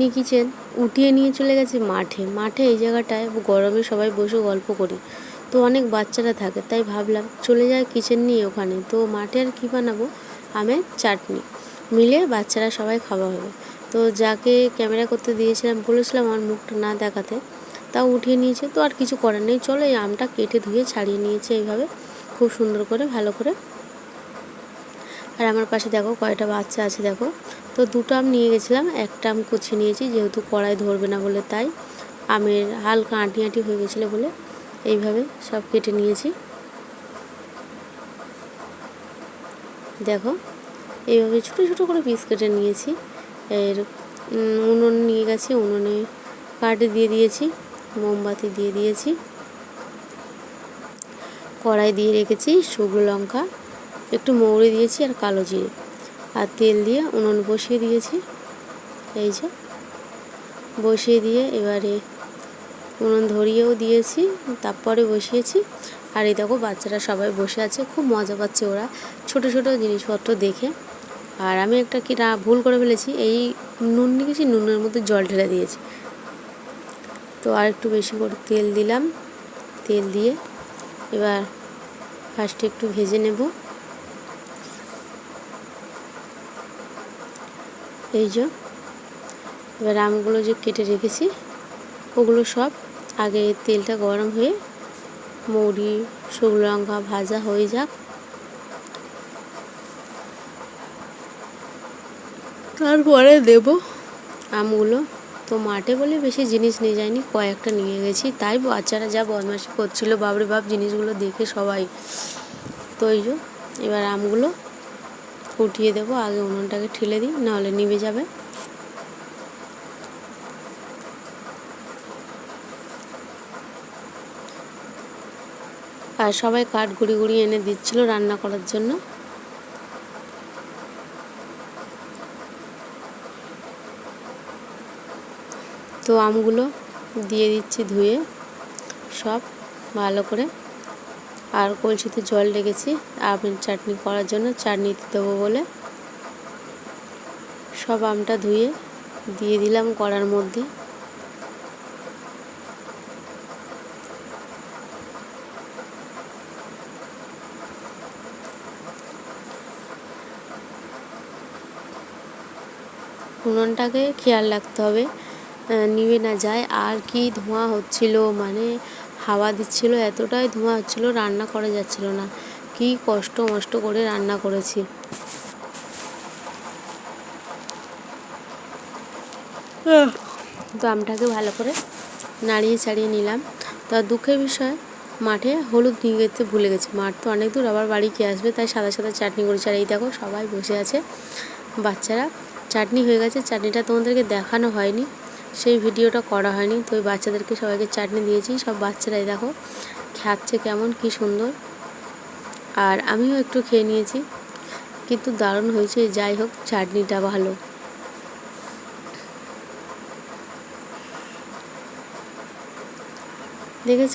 Mini kitchen উঠিয়ে নিয়ে চলে গেছে মাঠে। মাঠে এই জায়গাটায় গরমে সবাই বসে গল্প করি। তো অনেক বাচ্চারা থাকে, তাই ভাবলাম চলে যায় কিচেন নিয়ে ওখানে। তো মাঠে আর কী বানাবো? আমের চাটনি। মিলে বাচ্চারা সবাই খাওয়া হবে। তো যাকে ক্যামেরা করতে দিয়েছিলাম, বলেছিলাম আমার মুখটা না দেখাতে। তাও উঠিয়ে নিয়েছে, তো আর কিছু করার নেই। চলো এই আমটা কেটে ধুয়ে ছাড়িয়ে নিয়েছে এইভাবে। খুব সুন্দর করে, ভালো করে আর আমার পাশে দেখো কয়টা বাচ্চা আছে, দেখো। তো দুটো আম নিয়ে গেছিলাম, একটা আম কুচিয়ে নিয়েছি, যেহেতু কড়াই ধরবে না বলে তাই আমের হালকা আঁটি আঁটি হয়ে গেছিল বলে এইভাবে সব কেটে নিয়েছি। দেখো, এইভাবে ছোটো ছোটো করে পিস কেটে নিয়েছি। এর উনুন নিয়ে গেছি, উনুনে কাঠে দিয়ে দিয়েছি, মোমবাতি দিয়ে দিয়েছি। কড়াই দিয়ে রেখেছি শুকনো লঙ্কা। একটু মৌরি দিয়েছি আর কালো জিরে। আর তেল দিয়ে উনুন বসিয়ে দিয়েছি। এই যে, বসিয়ে দিয়ে এবারে উনুন ধরিয়েও দিয়েছি, তারপরে বসিয়েছি। আর এই দেখো, বাচ্চারা সবাই বসে আছে, খুব মজা পাচ্ছে ওরা। ছোট ছোট জিনিসপত্র দেখে। আর আমি একটা কি না, ভুল করে ফেলেছি, এই নুন নিয়ে গেছি, নুনের মধ্যে জল ঢেলে দিয়েছি। তো আর একটু বেশি করে তেল দিলাম। তেল দিয়ে এবার ফার্স্টে একটু ভেজে নেব। এই যে, এবার আমগুলো যে কেটে রেখেছি, ওগুলো সব আগে তেলটা গরম হয়ে মৌরি, শুকনো লঙ্কা ভাজা হয়ে যাক। তারপরে দেব আমগুলো। তো মাঠে বলে বেশি জিনিস নিয়ে যায়নি কয়েকটা নিয়ে গেছি। তাই বাচ্চারা যা বদমাশি করছিল বাবরে বাপ, জিনিসগুলো দেখে সবাই। তো এই এবার আমগুলো উঠিয়ে দেবো, আগে উনুনটাকে ঠেলে দিই, নাহলে নিভে যাবে। আর সবাই কাঠ গুঁড়ি গুঁড়ি এনে দিচ্ছিল রান্না করার জন্য। তো আমগুলো দিয়ে দিচ্ছি ধুয়ে, সব ভালো করে। আর কলসিতে জল রেখেছি। আমের চাটনি করার জন্য চাটনি দেবো বলে। সব আমটা ধুয়ে দিয়ে দিলাম কড়ার মধ্যে। উনুনটাকে খেয়াল রাখতে হবে। নিভে না যায়। আর কি ধোঁয়া হচ্ছিল মানে হাওয়া দিচ্ছিল এতটাই ধোঁয়া হচ্ছিল রান্না করা যাচ্ছিল না। কি কষ্ট মষ্ট করে রান্না করেছি। তো আমটাকে ভালো করে নাড়িয়ে ছাড়িয়ে নিলাম। তা দুঃখের বিষয় মাঠে হলুদ নিয়ে যেতে ভুলে গেছি। মাঠ তো অনেক দূর আবার বাড়ি কে আসবে তাই সাদা সাদা চাটনি করেছি। আর এই দেখো সবাই বসে আছে। বাচ্চারা চাটনি হয়ে গেছে। চাটনিটা তোমাদেরকে দেখানো হয়নি। সেই ভিডিওটা করা হয়নি, তো ওই বাচ্চাদেরকে সবাইকে চাটনি দিয়েছি। সব বাচ্চারাই দেখো খাচ্ছে কেমন, কি সুন্দর। আর আমিও একটু খেয়ে নিয়েছি, কিন্তু দারুণ হয়েছে। যাই হোক, চাটনিটা ভালো। দেখেছি